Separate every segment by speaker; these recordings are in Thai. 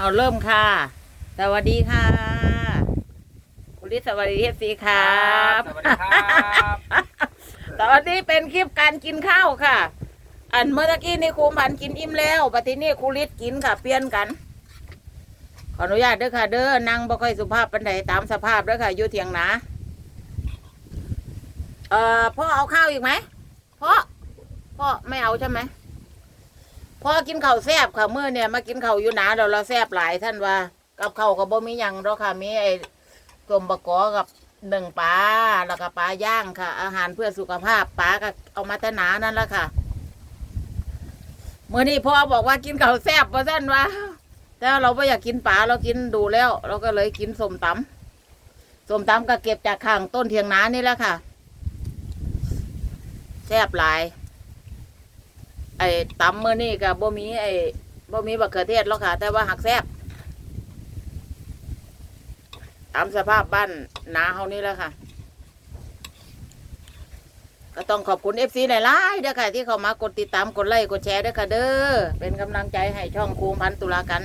Speaker 1: เอาเริ่มค่ะ สวัสดีค่ะคุณลิศสวัสดีเอฟซีครับ
Speaker 2: สวัสดีครับ
Speaker 1: ตอนนี้เป็นคลิปการกินข้าวค่ะ อันเมื่อตะกี้นี่ครูพันธุ์กินอิ่มแล้วปฏินี่ครูลิศกินค่ะเปลี่ยนกัน ขออนุญาตเด้อค่ะ เด้อนั่งบ่ค่อยสุภาพปันใดตามสภาพเด้อค่ะอยู่เถียงนาเอ่อพ่อเอาข้าวอีกไหมพ่อพ่อไม่เอาใช่ไหม พ่อกินข้าวแซ่บค่ะเมื่อเนี่ยมากินข้าวอยู่หนาเราเราแซ่บหลายท่านว่า กับข้าวก็บ่มีหยังหรอกค่ะมีไอ้ต้มบะกอกับหนึ่งปลาแล้วก็ปลาย่างค่ะ อาหารเพื่อสุขภาพปลาก็เอามาแตหนานั่นแหละค่ะเมื่อนี้พ่อบอกว่ากินข้าวแซ่บว่าะท่านว่าแต่เราไม่อยากกินปลาเรากินดูแล้ว เราก็เลยกินส้มตำส้มตำก็เก็บจากข้างต้นเทียงนานี่แหละค่ะแซ่บหลาย ไอ้ตำเมื่อนี่กับบ่มีไอ้บ่มีบักเขือเทศแล้วค่ะ แต่ว่าหักแซ่บตามสภาพบ้านนาเฮานี่แหละค่ะ ก็ต้องขอบคุณเอฟซีหลายๆเด้อค่ะ ที่เข้ามากดติดตามกดไลค์กดแชร์เด้อค่ะ เด้อเป็นกำลังใจให้ช่องครูพันตุลากัน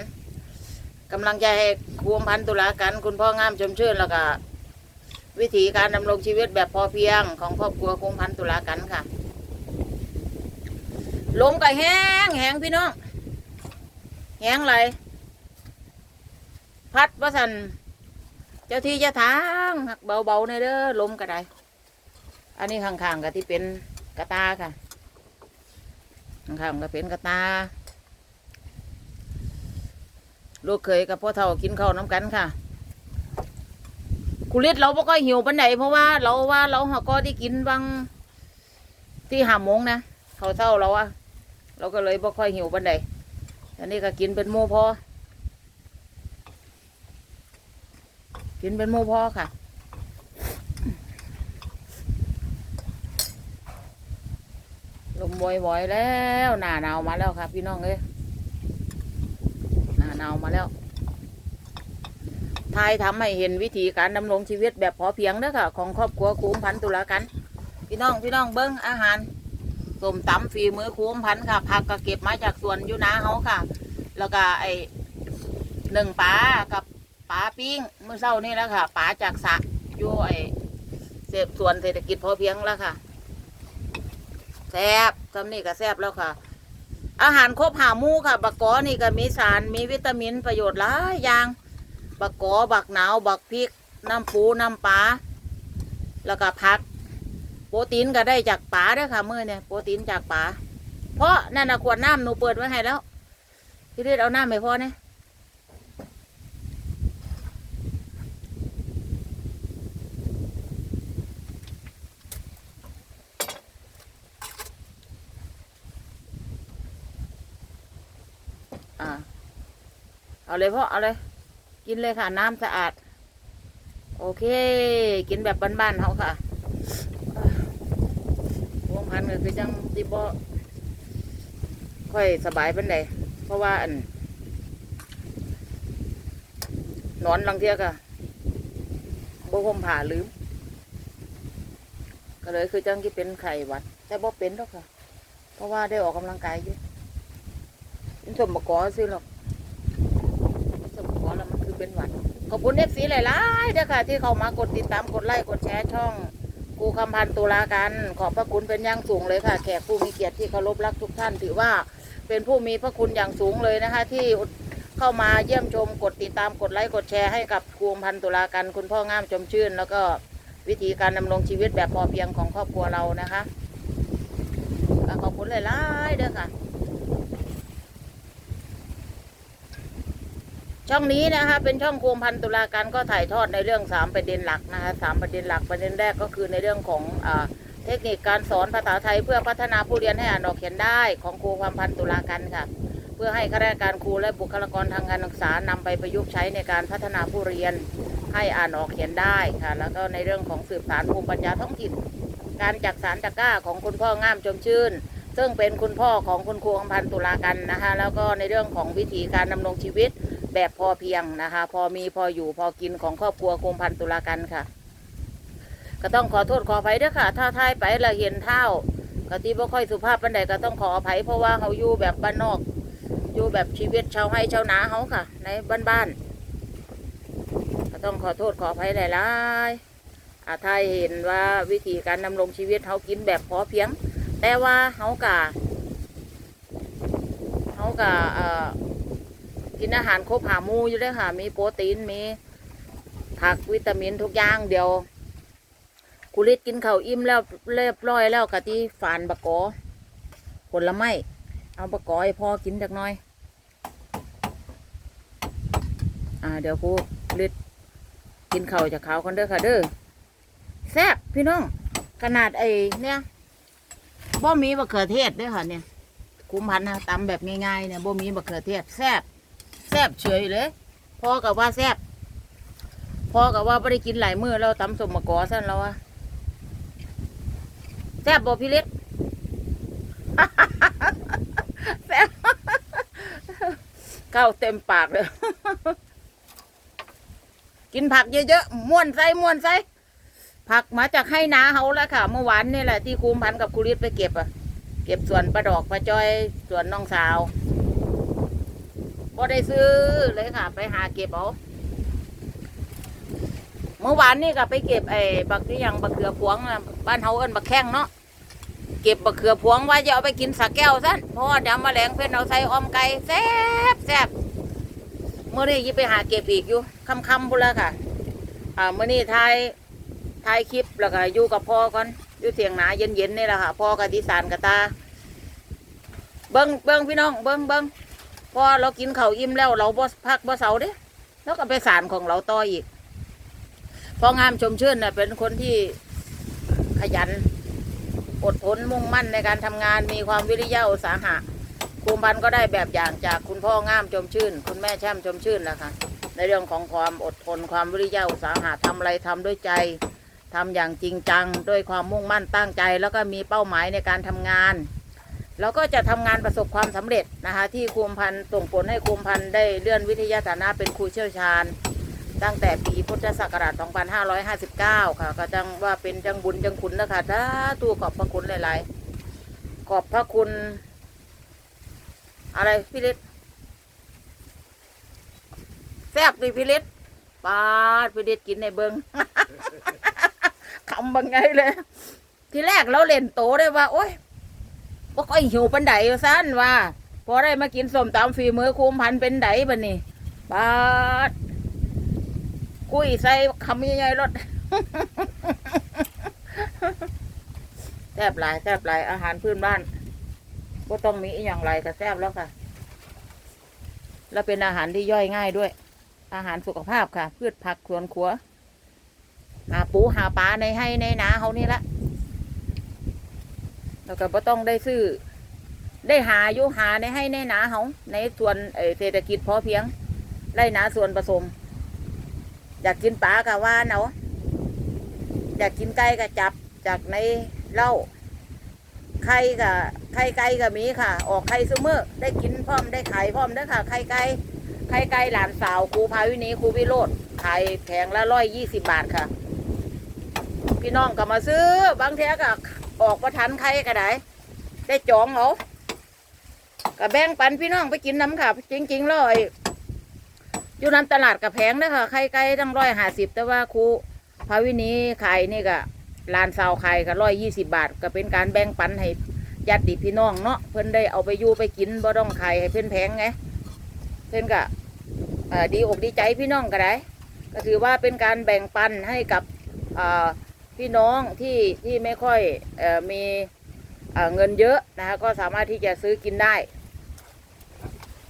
Speaker 1: กำลังใจให้ครูพันตุลากัน คุณพ่องามชมชื่นแล้วก็วิถีการดำรงชีวิตแบบพอเพียงของครอบครัวครูพันตุลากันค่ะ ลมก็แห้งแห้งพี่น้องแห้งไหลยพัดว่าสันเจ้าที่เจ้าทางหักเบาๆในเด้อลมก็ได้ อันนี้ข้างๆก็ที่เป็นกระตาค่ะข้างๆก็เป็นกระตาลูกเคยกับพ่อเฒ่ากินข้าวน้ำกันค่ะคุริดเราไม่ค่อยหิวปันไหนเพราะว่าเราว่าเราหาก็ที่กินบางที่หามงนะเขาเศร้าเราอะ เราก็เลยไม่ค่อยหิวปันใดอันนี้ก็กินเป็นหมูพอ กินเป็นหมูพอค่ะ ลมบ่อยๆแล้วหนาหนาวมาแล้วครับพี่น้องเอ้ยหนาหนาวมาแล้วทายทำให้เห็นวิธีการดำรงชีวิตแบบพอเพียงเด้อค่ะ ของครอบครัวคุ้มพันตุลากัน พี่น้องพี่น้องเบิ้งอาหาร ส้มตำฝีมือคุ้มพันธ์ค่ะผักก็เก็บมาจากสวนอยู่นาเขาค่ะ แล้วก็ไอหนึ่งปลากับปลาปิ้งเมื่อเช้านี่แล้วค่ะปลาจากสระอยู่ไอเสพสวนเศรษฐกิจพอเพียงแล้วค่ะแซบทำนี่ก็แซบแล้วค่ะ อาหารครบหามูค่ะบักกอนี่ก็มีสารมีวิตามินประโยชน์หลายอย่างบักกอบักหนาวบักพริกน้ำปูน้ำปลาแล้วก็ผัก โปรตีนก็ได้จากปลาด้วยค่ะมื่อเนี่ยโปรตีนจากปลาเพราะนั่นนะขวดน้ำหนูเปิดไว้ให้แล้วพี่เรียเอาน้ำไปพอเนี่ยอ่าเอาเลยพ่อเอาเลย กินเลยค่ะ น้ำสะอาด โอเค กินแบบบ้านๆเขาค่ะ พันก็คือจังติบค่อยสบายเป็นไดเพราะว่าอันนอนลังเทียกะบ่ห่มผ้าลืม ก็เลยคือจังที่เป็นไข้หวัด แต่บ่เป็นหรอกค่ะ เพราะว่าได้ออกกำลังกายอยู่มันสมบกอซื้อหรอกสมขอแล้วมันคือเป็นหวัดขอบคุณเอฟซีหลายๆเด้อค่ะ ที่เข้ามากดติดตามกดไลค์กดแชร์ช่อง กูคำพันตุลากันขอบพระคุณเป็นอย่างสูงเลยค่ะ แขกผู้มีเกียรติที่เคารพรักทุกท่าน ถือว่าเป็นผู้มีพระคุณอย่างสูงเลยนะคะ ที่เข้ามาเยี่ยมชมกดติดตามกดไลค์กดแชร์ให้กับกูคำพันตุลากันคุณพ่องามชมชื่น แล้วก็วิธีการดำรงชีวิตแบบพอเพียงของครอบครัวเรานะคะขอบคุณหลายๆเด้อค่ะ ช่องนี้นะคะเป็นช่องโคมพันตุลาการก็ถ่ายทอดในเรื่องสามประเด็นหลักนะคะสามประเด็นหลักประเด็นแรกก็คือในเรื่องของอเทคนิคการสอนภาษาไทย เพื่อพัฒนาผู้เรียนให้อ่านออกเขียนได้ของครูความพันตุลาการค่ะ เพื่อให้ข้าราชการครูและบุคลากรทางการศึกษานำไปประยุกต์ใช้ในการพัฒนาผู้เรียนให้อ่านออกเขียนได้ค่ะ แล้วก็ในเรื่องของสืบสารภูมิปัญญาท้องถิ่น การจักสารจักก้าของคุณพ่องามชมชื่น ซึ่งเป็นคุณพ่อของคุณครูความพันตุลากันนะคะแล้วก็ในเรื่องของวิธีการดำรงชีวิต แบบพอเพียงนะคะ พอมีพออยู่พอกินของครอบครัวคุมพันตุลากันค่ะ ก็ต้องขอโทษขออภัยด้วยค่ะ ถ้าทายไปละเห็นเท่ากะที่บ่ค่อยสุภาพปันใดก็ต้องขออภัยเพราะว่าเขาอยู่แบบบ้านนอก อยู่แบบชีวิตชาวไร่ชาวนาเขาค่ะ ในบ้านๆก็ต้องขอโทษขออภัยหลายๆอาถ้าเห็นว่าวิธีการดำรงชีวิตเขากินแบบพอเพียง แต่ว่าเขากะเขากะเอ่อ กินอาหารครบหามูอยู่เลยค่ะ มีโปรตีน มีผักวิตามินทุกอย่างเดียวกุลิตกินข้าวอิ่มแล้วเรียบร้อยแล้วกะที่ฝานบะกอผลไม้เอาบะกอให้พ่อกินจักหน่อย อ่า เดี๋ยวครูลิตกินข้าวจากเขาคนเด้อค่ะเด้อแซ่บพี่น้อง ขนาดไอ้เนี่ยบ่มีบะเขือเทศด้วยค่ะเนี่ย คุ้มพันนะตำแบบง่ายๆเนี่ยบ่มีบะเขือเทศแซ่บ ซ่บเฉยเลยพ่อกับว่าแซ่บพ่อกับว่าไม่ได้กินหลายมื้อแล้วตำสมมะกอสั้นแล้วอะแซ่บบ่พี่เล็กแซ่บเข้าเต็มปากเลย กินผักเยอะๆม้วนใส่ม้วนใส่ผักมาจากให้นาเฮาแล้วค่ะ เมื่อวานนี่แหละที่คุมพันกับคุริศไปเก็บอะเก็บส่วนปลาดอกปลาจอยส่วนน้องสาว บ่ได้ซื้อเลยค่ะ ไปหาเก็บเอาเมื่อวานนี่ก็ไปเก็บไอ้บักนี่ยังบักเขือพวงนะบ้านเฮาเอิ้นบักแข้งเนาะเก็บบักเขือพวงว่าจะเอาไปกินสักแก้วซะเพราะว่าเดี๋ยวแมลงเพิ่นเอาใส่ออมไก่แซ่บแซ่บเมื่อนี้ยิไปหาเก็บอีกอยู่ค่ำๆพุ่นละค่ะ อ่าเมื่อนี้ทายทายคลิปแล้วก็อยู่กับพ่อก่อนอยู่เถียงหนาเย็นๆนี่แหละค่ะพ่อกับดิสานกับตา เบิ้งเบิ้งพี่น้อง เบิ้งเบิ้ง พอเรากินข้าวอิ่มแล้ว เราบ่พักบ่เสาเด้แล้วก็ไปสารของเราต่ออีกพองามชมชื่นน่ะเป็นคนที่ขยัน อดทนมุ่งมั่นในการทำงานมีความวิริยะอุตสาหะภูมิพันธ์ก็ได้แบบอย่างจากคุณพ่องามชมชื่น คุณแม่แช่มชมชื่นแหละค่ะในเรื่องของความอดทนความวิริยะอุตสาหะทำอะไรทำด้วยใจทำอย่างจริงจัง ด้วยความมุ่งมั่นตั้งใจ แล้วก็มีเป้าหมายในการทำงาน แล้วก็จะทำงานประสบความสำเร็จนะคะ ที่คุมพันธ์ส่งผลให้คุมพันธ์ได้เลื่อนวิทยาฐานะเป็นครูเชี่ยวชาญ ตั้งแต่ปีพุทธศักราช 2559 ค่ะ ก็จังว่าเป็นจังบุญจังคุณนะคะถ้าตัวขอบพระคุณหลายๆ ขอบพระคุณ อะไรพี่เล็กแซ่บดิพี่เล็กปาดพี่เล็กกินในเบิงคำบังไงเลย ทีแรกเราเล่นโตได้ว่า โอ้ย บ่ค่อยหิวปันไดว่สั้นว่า พอได้มากินส้มตำฝีมือคุมพันเป็นไดบันนี่ปาดกุ้ยใส่คำใหญ่ๆรถแซ่บหลายแซ่บหลายอาหารพื้นบ้านก็ต้องมีอย่างไรก็แซ่บแล้วค่ะ แล้วเป็นอาหารที่ย่อยง่ายด้วย อาหารสุขภาพค่ะ พืชผักสวนครัว หาปูหาปลาในให้ในนาเขานี่ละ แล้วก็บ่ต้องได้ซื้อได้หาอยู่หาในให้ในนาเขาในส่วนเศรษฐกิจพอเพียงไร่นาส่วนผสม อยากกินปลากับว่าเนาะอยากกินไก่กับจับจากในเล้าไข่กับไข่ไก่กับมีค่ะ ออกไข่ซุมือได้กินพร้อมได้ขายพร้อมด้อค่ะไข่ไก่ไข่ไก่หลานสาวครูพาวินีครูวิโรธขายแผงละร้อยยี่สิบบาทค่ะ พี่น้องก็มาซื้อบางเทีก็ ออกประทันไข่ก็ได้ได้จองเอาก็แบ่งปันพี่น้องไปกินน้ำค่ะ จริงๆแล้วไอ้อยู่น้ำตลาดกับแพงเด้อค่ะไข่ไก่ตั้งร้อยห้าสิบแต่ว่าครูภาวินีขายนี่ก็ลานซาวขายก็ร้อยยี่สิบบาท ก็เป็นการแบ่งปันให้ญาติพี่น้องเนาะเพิ่อนได้เอาไปอยู่ไปกินบ่ต้องขายให้เพิ่อนแพงไงเพิ่อนก็ดีอกดีใจพี่น้องก็ได้ ก็ถือว่าเป็นการแบ่งปันให้กับอ่อ พี่น้องที่ที่ไม่ค่อยเอ่อมีเงินเยอะนะคะก็สามารถที่จะซื้อกินได้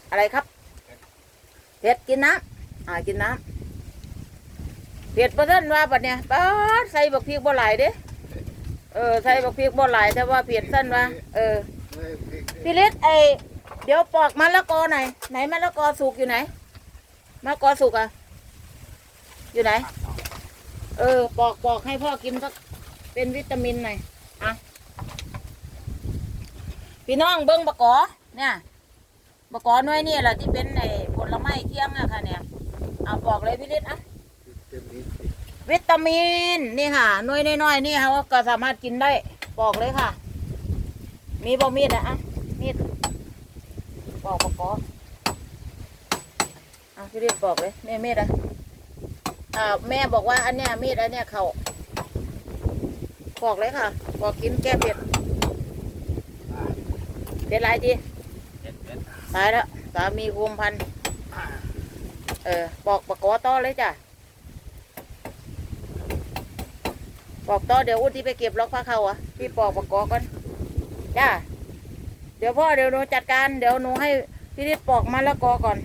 Speaker 1: อะไรครับเผ็ดกินน้ำอ่ากินน้ำเผ็ดประเด็นว่าปัดเนี่ยป๊าดใส่บักพริกบ่หลายเด้เออใส่บักพริกบ่หลายแต่ว่าเผ็ดสั้นว่าเออพี่เล็กไอเดี๋ยวปอกมะละกอหน่อยไหนมะละกอสุกอยู่ไหนมะละกอสุกอะอยู่ไหน เออปอกปอกให้พ่อกินสักเป็นวิตามินหน่อยอะพี่น้องเบิ้งบะกอเนี่ยบกอน้อยนี่แหละที่เป็นในผลไม้เคียงอะค่ะ เนี่ยเอาบอกเลยพี่ฤทธิ์อะวิตามินนี่ค่ะน่วยน้อยนี่เขาก็สามารถกินได้บอกเลยค่ะ มีบะมีดอะอะมีดบอกบกอเอาพี่ฤทธิ์บอกเลยแม่มีดอะอ่า แม่บอกว่าอันเนี้ยมีดอันเนี้ยเขาบอกเลยค่ะบอกกินแก้เผ็ดเผ็ดไรดี
Speaker 2: เด็ด
Speaker 1: ตายแล้วสามีคุมพันธ์เออบอกปากกอต่อเลยจ้ะบอกต่อเดี๋ยวอุ้นที่ไปเก็บล็อกผ้าเขาอะพี่ปอกปากกอก่อนจ้าเดี๋ยวพ่อเดี๋ยวหนูจัดการเดี๋ยวหนูให้พี่ฤทธิ์ปอกมะละกอก่อน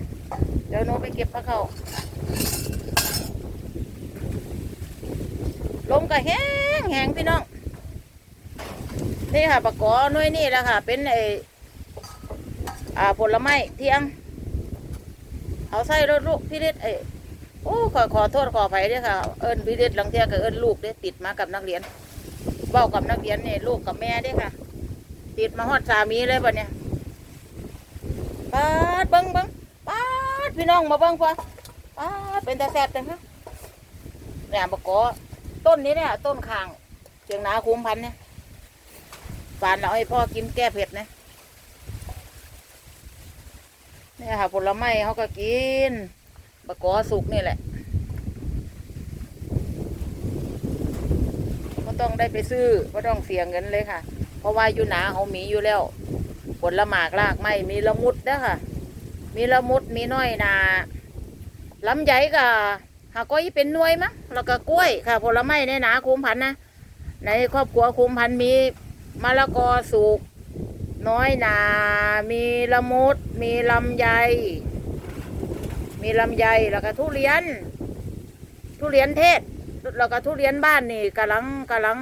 Speaker 1: เดี๋ยวหนูไปเก็บผ้าเขาลม ก็แห้งแห้งพี่น้อง นี่ค่ะปากกอน้อยนี่แหละค่ะ เป็นไออ่าผลไม้เที่ยง เอาใส่รถลูกพี่ฤทธิ์เอ้ยโอ้ขอขอโทษขออภัยด้วยค่ะ เอิญพี่ฤทธิ์ลังเทียก็เอิญลูกเด้ติดมากับนักเรียนเบ้ากับนักเรียนเนี่ยลูกกับแม่เด้อค่ะ ติดมาฮอดสามีเลยบัดเนี่ยปาดเบิ้งเบิ้งปาดพี่น้องมาเบิ้งพอปาดเป็นตาแซ่บจังคะเนี่ยบกอ ต้นนี้เนี่ย ต้นข่างเชียงนาคุ้มพันเนี่ยฝานเราให้พ่อกินแก้เผ็ดนะเนี่ยค่ะผลไม้เขาก็กินบกอสุกนี่แหละก็ต้องได้ไปซื้อก็ต้องเสียเงินเลยค่ะ เพราะว่าอยู่หนาเขามีอยู่แล้ว ผลละหมากรากไม้มีละมุดนะค่ะ มีละมุดมีน้อยนาลำไยก็ หาก้อยเป็นหน่วยมั้งแล้วก็กล้วยค่ะ ผลไม้ในหนาคุมพันนะในครอบครัวคุมพันมีมะละกอสุกน้อยนา มีละมุด มีลำไย มีลำไย แล้วก็ทุเรียน ทุเรียนเทศ แล้วก็ทุเรียนบ้านนี่กำลังกำลัง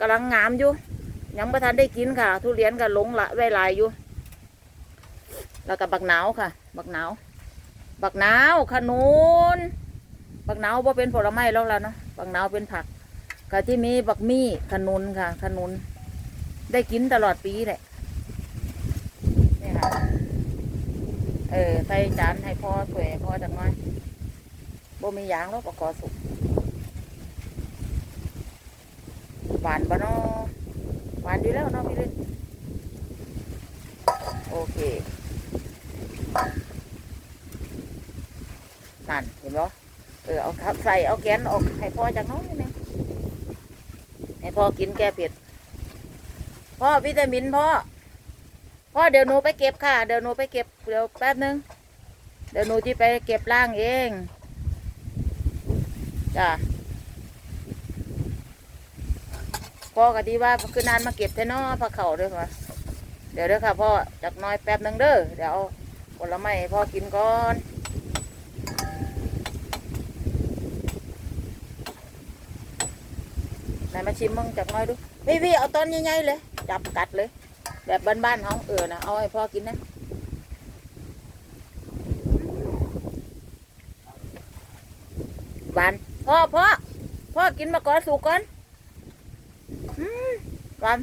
Speaker 1: กำลังงามอยู่ ยังไม่ทันได้กินค่ะ ทุเรียนก็หลงละไว้ลายอยู่ แล้วก็บักหนาวค่ะ บักหนาว บักหนาวขนุน บักหนาวบ่เป็นผลไม้แล้วล่ะเนาะบักหนาวเป็นผักก็ที่มีบักมี่ขนุนค่ะ ขนุน ได้กินตลอดปีแหละนี่ค่ะ เออใส่จานให้พ่อสวยพ่อจังน้อยบ่มียางแล้วประกอสุกหวานปะเนาะหวานดีแล้วเนาะพี่ลินโอเคนั่นเห็นปะเออเอาครับใส่เอาแกนออกให้พ่อจังน้อยนึงให้พ่อกินแก้เผ็ดพ่อวิตามินพ่อพ่อเดี๋ยวหนูไปเก็บค่ะ เดี๋ยวหนูไปเก็บเดี๋ยวแป๊บนึง เดี๋ยวหนูที่ไปเก็บล่างเองจ้ะพ่อก็ดีว่าคือนานมาเก็บแท่นอผักเข่าด้วยค่ะเดี๋ยวเด้อค่ะพ่อจักน้อยแป๊บนึงเด้อเดี๋ยวผลไม้พ่อกินก่อน ไหนมาชิมมั่งจักน้อยดูพี่พี่เอาตอนใหญ่ๆเลย จับกัดเลย แบบบ้านๆเขาเออนะเอาให้พ่อกินนะหวานพ่อพ่อพ่อกินมะกอสุกก่อนอืมหวาน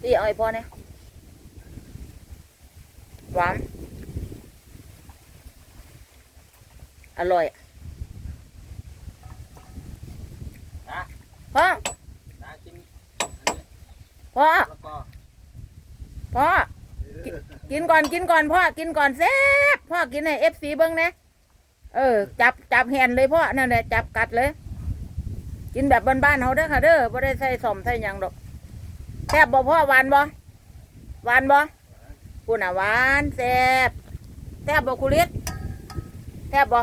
Speaker 1: พี่เอาให้พ่อเนี่ยหวานอร่อย
Speaker 2: นะ
Speaker 1: พ่อ
Speaker 2: นะกิน
Speaker 1: พ่อ
Speaker 2: แล้วก็
Speaker 1: พ่อกินก่อนกินก่อนพ่อกินก่อนแซ่บพ่อกินให้เอฟซีเบิ้งนะเออ จับจับแฮนเลยพ่อนั่นแหละจับกัดเลย กินแบบบ้านๆเขาเด้อค่ะเด้อไม่ได้ใส่สมใส่หยังดอกแซ่บบ่พ่อหวานบ่หวานบ่คุณอะหวานแซ่บแซ่บบ่คุลิศแซ่บบ่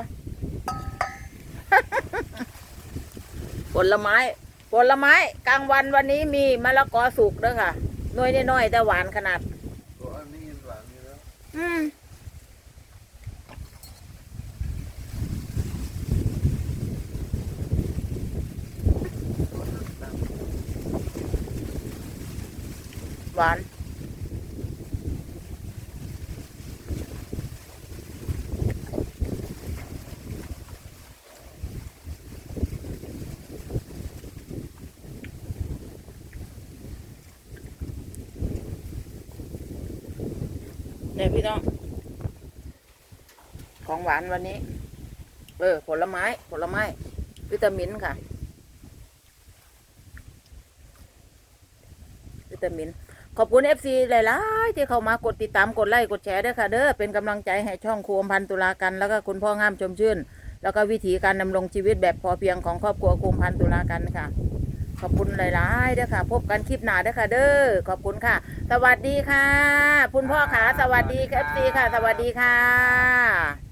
Speaker 1: ผลไม้ ผลไม้กลางวันวันนี้มีมะละกอสุกเด้อค่ะหน่วยน้อยๆแต่หวานขนาด
Speaker 2: ตัวอันนี้หวานอยู่แล้ว
Speaker 1: อืมหวาน เนี่ยพี่น้อง ของ หวานวันนี้ เออ ผลไม้ ผลไม้ วิตามินค่ะ วิตามิน ขอบคุณ FC หลายๆที่เข้ามากดติดตามกดไลค์กดแชร์ด้วยค่ะ เด้อเป็นกำลังใจให้ช่องครูอมพันตุลากันแล้วก็คุณพ่องามชมชื่น แล้วก็วิถีการดำรงชีวิตแบบพอเพียงของครอบครัวครูอมพันตุลากันค่ะขอบคุณหลายๆด้อค่ะ พบกันคลิปหน้าด้อค่ะ เด้อ ขอบคุณค่ะ สวัสดีค่ะ คุณพ่อขาสวัสดี FC ค่ะ สวัสดีค่ะ